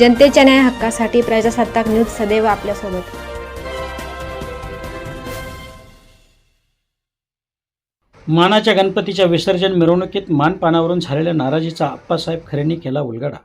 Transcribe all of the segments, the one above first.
जनतेच्या न्याय हक्कासाठी प्रजासत्ताक न्यूज सदैव आपल्यासोबत. मानाच्या गणपतीच्या विसर्जन मिरवणुकीत मानपानावरून झालेल्या नाराजीचा आप्पासाहेब खरेंनी केला उलगडा.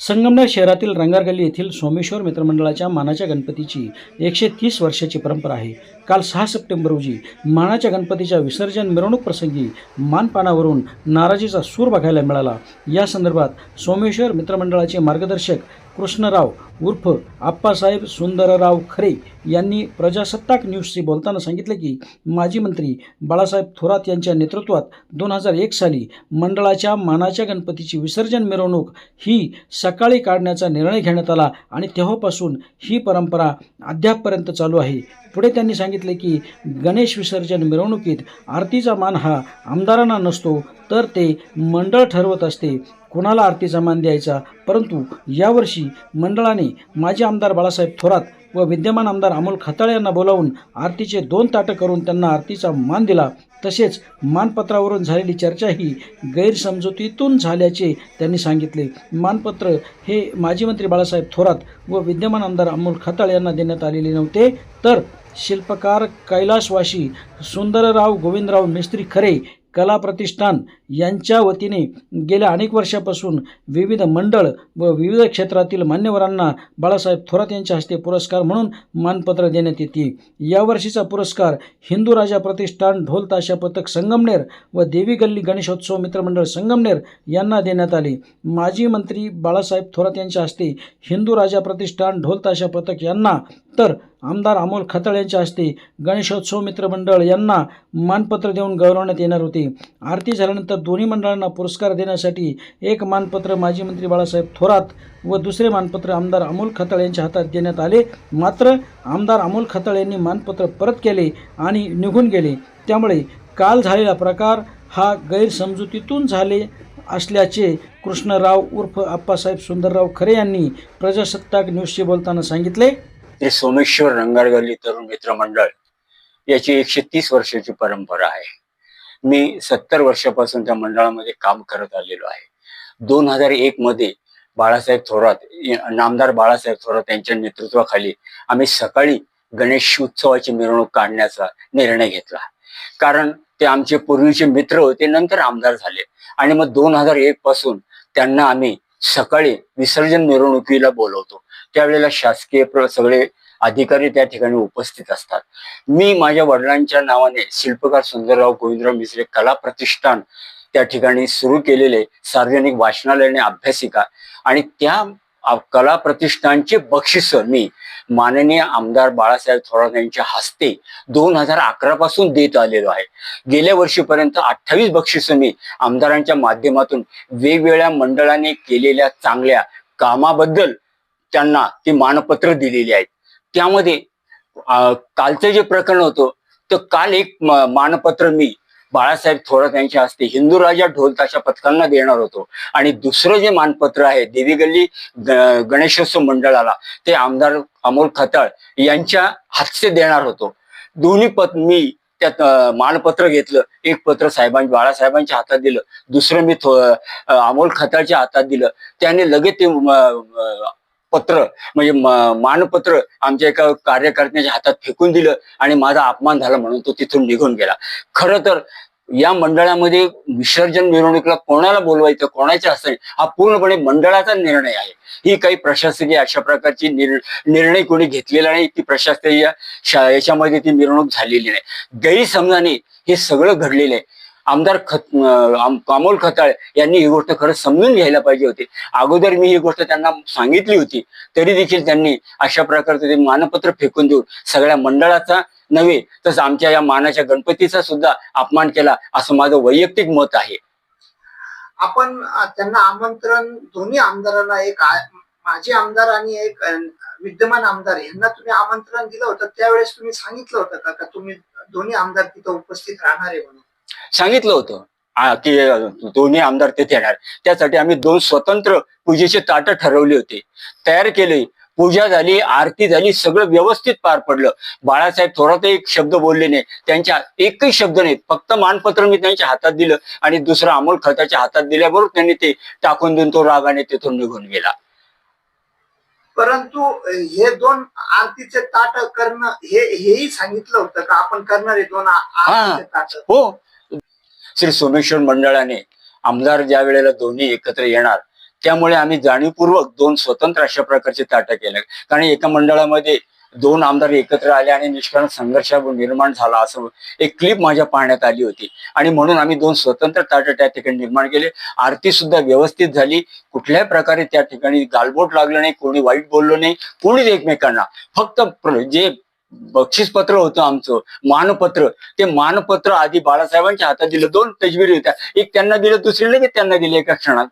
संगमनेर शहरातील रंगारगल्ली येथील सोमेश्वर मित्रमंडळाच्या मानाच्या गणपतीची एकशे तीस वर्षाची परंपरा आहे. काल सहा सप्टेंबर रोजी मानाच्या गणपतीच्या विसर्जन मिरवणूक प्रसंगी मानपानावरून नाराजीचा सूर बघायला मिळाला. या संदर्भात सोमेश्वर मित्रमंडळाचे मार्गदर्शक कृष्णराव उर्फ आप्पासाहेब सुंदरराव खरे यांनी प्रजासत्ताक न्यूजशी बोलताना सांगितले की माजी मंत्री बाळासाहेब थोरात यांच्या नेतृत्वात दोन हजार एक साली मंडळाच्या मानाच्या गणपतीची विसर्जन मिरवणूक ही सकाळी काढण्याचा निर्णय घेण्यात आला आणि तेव्हापासून ही परंपरा अद्यापपर्यंत चालू आहे. पुढे त्यांनी सांगितले की गणेश विसर्जन मिरवणुकीत आरतीचा मान हा आमदारांना नसतो तर ते मंडळ ठरवत असते. कोणाला आरतीचा मान द्यायचा? परंतु यावर्षी मंडळाने माजी आमदार बाळासाहेब थोरात व विद्यमान आमदार अमोल खताळे यांना बोलावून आरतीचे दोन ताटं करून त्यांना आरतीचा मान दिला. तसेच मानपत्रावरून झालेली चर्चा ही गैरसमजुतीतून झाल्याचे त्यांनी सांगितले. मानपत्र हे माजी मंत्री बाळासाहेब थोरात व विद्यमान आमदार अमोल खताळे यांना देण्यात आलेले नव्हते. तर शिल्पकार कैलासवाशी सुंदरराव गोविंदराव मिस्त्री खरे कला प्रतिष्ठान यांच्या वतीने गेल्या अनेक वर्षापासून विविध मंडळ व विविध क्षेत्रातील मान्यवरांना बाळासाहेब थोरात यांच्या हस्ते पुरस्कार म्हणून मानपत्र देण्यात येते. यावर्षीचा पुरस्कार हिंदू राजा प्रतिष्ठान ढोल ताशा पथक संगमनेर व देवी गल्ली गणेशोत्सव मित्रमंडळ संगमनेर यांना देण्यात आले. माजी मंत्री बाळासाहेब थोरात यांच्या हस्ते हिंदू राजा प्रतिष्ठान ढोल ताशा पथक यांना तर आमदार अमोल खतळ यांच्या हस्ते गणेशोत्सव मित्रमंडळ यांना मानपत्र देऊन गौरवण्यात येणार होते. आरती झाल्यानंतर दोन्ही मंडळांना पुरस्कार देण्यासाठी एक मानपत्र माजी मंत्री बाळासाहेब थोरात व दुसरे मानपत्र आमदार अमोल खतळ यांच्या हातात देण्यात आले. मात्र आमदार अमोल खताळ यांनी मानपत्र परत केले आणि निघून गेले. त्यामुळे काल झालेला प्रकार हा गैरसमजुतीतून झाले असल्याचे कृष्णराव उर्फ आप्पासाहेब सुंदरराव खरे यांनी प्रजासत्ताक न्यूजशी बोलताना सांगितले. ते सोमेश्वर रंगारगल्ली तरुण मित्र मंडळ याची एकशे तीस वर्षाची परंपरा आहे. मी सत्तर वर्षापासून त्या मंडळामध्ये काम करत आलेलो आहे. दोन हजार एक मध्ये बाळासाहेब थोरात नामदार बाळासाहेब थोरात यांच्या नेतृत्वाखाली आम्ही सकाळी गणेश उत्सवाची मिरवणूक काढण्याचा निर्णय घेतला. कारण ते आमचे पूर्वीचे मित्र होते नंतर आमदार झाले. आणि मग दोन हजार एक पासून त्यांना आम्ही सकाळी विसर्जन मिरवणुकीला बोलवतो. त्यावेळेला शासकीय प्र- सगळे अधिकारी त्या ठिकाणी उपस्थित असतात. मी माझ्या वडिलांच्या नावाने शिल्पकार सुंदरराव गोविंदराव मिसरे कला प्रतिष्ठान त्या ठिकाणी सुरू केलेले सार्वजनिक वाचनालय आणि अभ्यासिका आणि त्या कला प्रतिष्ठानचे बक्षिस मी माननीय आमदार बाळासाहेब थोरात यांच्या हस्ते दोन हजार अकरा पासून देत आलेलो आहे. गेल्या वर्षीपर्यंत अठ्ठावीस बक्षिस मी आमदारांच्या माध्यमातून वेगवेगळ्या मंडळाने केलेल्या चांगल्या कामाबद्दल त्यांना ती मानपत्र दिलेली आहेत. त्यामध्ये कालचं जे प्रकरण होतं तर काल एक मानपत्र मी बाळासाहेब थोरात यांच्या हस्ते हिंदू राजा ढोल ताशा पथकांना देणार होतो. आणि दुसरं जे मानपत्र आहे देवी गल्ली गणेशोत्सव मंडळाला ते आमदार अमोल खताळ यांच्या हस्ते देणार होतो. दोन्ही पत मी त्यात मानपत्र घेतलं. एक पत्र साहेबां बाळासाहेबांच्या हातात दिलं. दुसरं मी थो- अमोल खताळच्या हातात दिलं. त्याने लगेच ते पत्र म्हणजे मानपत्र आमच्या एका कार्यकर्त्याच्या हातात फेकून दिलं आणि माझा अपमान झाला म्हणून तो तिथून निघून गेला. खरं तर या मंडळामध्ये विसर्जन मिरवणुकीला कोणाला बोलवायचं कोणाच्या हस्ते हा पूर्णपणे मंडळाचा निर्णय आहे. ही काही प्रशासकीय अशा प्रकारची निर निर्णय कोणी घेतलेला नाही ती प्रशासकीय शा- याच्यामध्ये ती मिरवणूक झालेली नाही. गैरसमजाने हे सगळं घडलेलं आहे. आमदार खत अमोल खताळ यांनी ही गोष्ट खरं समजून घ्यायला पाहिजे होती. अगोदर मी ही गोष्ट त्यांना सांगितली होती तरी देखील त्यांनी अशा प्रकारचं ते मानपत्र फेकून देऊन सगळ्या मंडळाचा नव्हे तसं आमच्या या मानाच्या गणपतीचा सुद्धा अपमान केला असं माझं वैयक्तिक मत आहे. आपण त्यांना आमंत्रण दोन्ही आमदारांना एक माजी आमदार आणि एक विद्यमान आमदार यांना तुम्ही आमंत्रण दिलं होतं त्यावेळेस तुम्ही सांगितलं होतं का का तुम्ही दोन्ही आमदार तिथं उपस्थित राहणार आहे म्हणून? सांगितलं होतं. की दोन्ही आमदार तिथे येणार. त्यासाठी आम्ही दोन स्वतंत्र पूजेचे ताट ठरवले होते. तयार केले. पूजा झाली आरती झाली सगळं व्यवस्थित पार पडलं. बाळासाहेब थोरात एक शब्द बोलले नाही. त्यांच्या एकही शब्द नाही फक्त मानपत्र मी त्यांच्या हातात दिलं आणि दुसरं अमोल खताच्या हातात दिल्याबरोबर त्यांनी ते टाकून देऊन तो रागाने तिथून निघून गेला. परंतु हे दोन आरतीचे ताट करणं हे हेही सांगितलं होतं का? आपण करणार आहे दोन आरतीचे ताट. हो. श्री सोमेश्वर मंडळाने आमदार ज्या वेळेला दोन्ही एकत्र येणार त्यामुळे आम्ही जाणीवपूर्वक दोन स्वतंत्र अशा प्रकारचे ताटं केलं. कारण एका मंडळामध्ये दोन आमदार एकत्र आले आणि निष्कारण संघर्ष निर्माण झाला असं एक क्लिप माझ्या पाहण्यात आली होती. आणि म्हणून आम्ही दोन स्वतंत्र ताटं त्या ठिकाणी निर्माण केले. आरती सुद्धा व्यवस्थित झाली. कुठल्याही प्रकारे त्या ठिकाणी गालबोट लागलं नाही कोणी वाईट बोललो नाही कोणीच एकमेकांना फक्त जे बक्षीसपत्र होतं आमचं मानपत्र. ते मानपत्र आधी बाळासाहेबांच्या हातात दिलं. दोन तजविरी होत्या. एक त्यांना दिलं दुसरी लगेच त्यांना दिले एका क्षणात.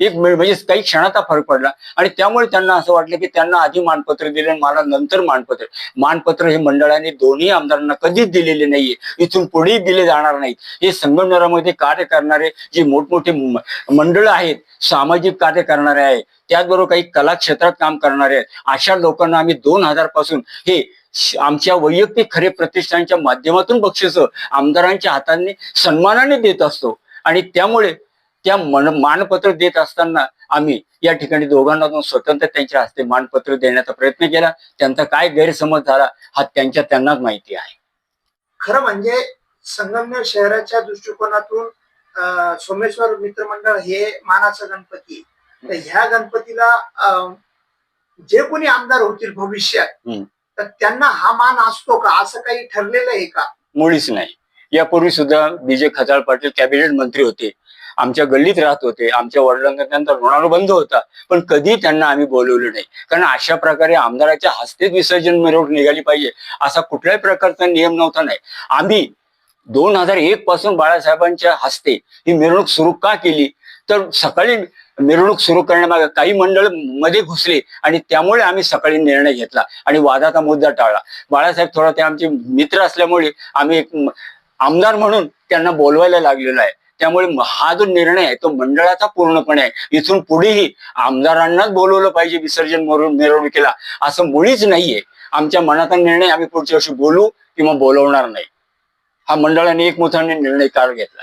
एक म्हणजे, म्हणजे काही क्षणाचा फरक पडला. आणि त्यामुळे त्यांना असं वाटलं की त्यांना आधी मानपत्र दिले आणि मला नंतर मानपत्र. मानपत्र हे मंडळाने दोन्ही आमदारांना कधीच दिलेले नाहीये. इथून पुढेही दिले जाणार नाहीत. हे संगमनेरामध्ये कार्य करणारे जे मोठमोठे मंडळ आहेत सामाजिक कार्य करणारे आहेत त्याचबरोबर काही कला क्षेत्रात काम करणारे आहेत अशा लोकांना आम्ही दोन हजारपासून हे आमच्या वैयक्तिक खरे प्रतिष्ठानच्या माध्यमातून बक्षीस आमदारांच्या हाताने सन्मानाने देत असतो. आणि त्यामुळे त्या मन मानपत्र देत असताना आम्ही या ठिकाणी दोघांना स्वतंत्र त्यांच्या हस्ते मानपत्र देण्याचा प्रयत्न केला. त्यांचा काय गैरसमज झाला हा त्यांच्या त्यांनाच माहिती आहे. खरं म्हणजे संगमनेर शहराच्या दृष्टिकोनातून सोमेश्वर मित्रमंडळ हे मानाचं गणपती तर ह्या गणपतीला अं, जे कोणी आमदार होतील भविष्यात. तर त्यांना हा मान असतो का? असं काही ठरलेलं आहे का? मुळीच नाही. यापूर्वी सुद्धा बीजे खताळ पाटील कॅबिनेट मंत्री होते. आमच्या गल्लीत राहत होते. आमच्या वडिलांना त्यांचा ऋणानुबंध होता. पण कधी त्यांना आम्ही बोलवलं नाही. कारण अशा प्रकारे आमदाराच्या हस्तेच विसर्जन मिरवणूक निघाली पाहिजे. असा कुठल्याही प्रकारचा नियम नव्हता नाही. आम्ही दोन हजार एक पासून बाळासाहेबांच्या हस्ते ही मिरवणूक सुरू का केली? तर सकाळी मिरवणूक सुरू करण्यामागे काही मंडळमध्ये घुसले आणि त्यामुळे आम्ही सकाळी निर्णय घेतला आणि वादाचा मुद्दा टाळला. बाळासाहेब थोडा ते आमचे मित्र असल्यामुळे आम्ही एक आमदार म्हणून त्यांना बोलवायला लागलेलो आहे. त्यामुळे हा जो निर्णय आहे तो मंडळाचा पूर्णपणे आहे. इथून पुढेही आमदारांनाच बोलवलं पाहिजे विसर्जन मिरवणुकीला असं मुळीच नाहीये. आमच्या मनाचा निर्णय आम्ही पुढच्या वर्षी बोलू किंवा बोलवणार नाही. हा मंडळाने एकमुखाने निर्णय काळ घेतला.